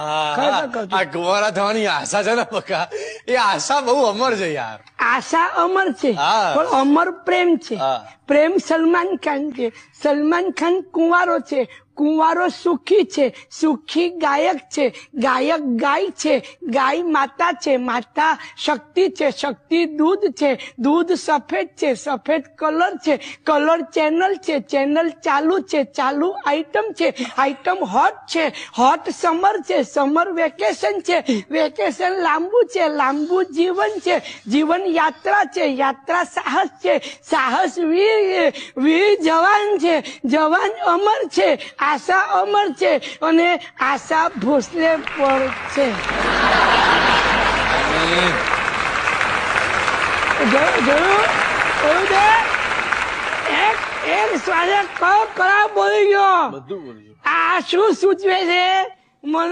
આ ગોવાળા થવાની આશા છે ને બકા? એ આશા બહુ અમર છે યાર. આશા અમર છે પણ અમર પ્રેમ છે. પ્રેમ સલમાન ખાન છે. સલમાન ખાન કુંવારો છે. કુંવારો સુખી છે. સુખી ગાયક છે. ગાયક ગાય છે. ગાય માતા છે. માતા શક્તિ છે. શક્તિ દૂધ છે. દૂધ સફેદ છે. સફેદ કલર છે. કલર ચેનલ છે. ચેનલ ચાલુ છે. ચાલુ આઈટમ છે. આઈટમ હોટ છે. હોટ સમર છે. સમર વેકેશન છે. વેકેશન લાંબુ છે. લાંબુ જીવન છે. જીવન યાત્રા છે યાત્રા સાહસ છે સાહસ વીર વીર જવાન છે જવાન અમર છે આશા અમર છે અને આશા ભોસલે પર છે. બોલી ગયો. આ શું સૂચવે છે? મને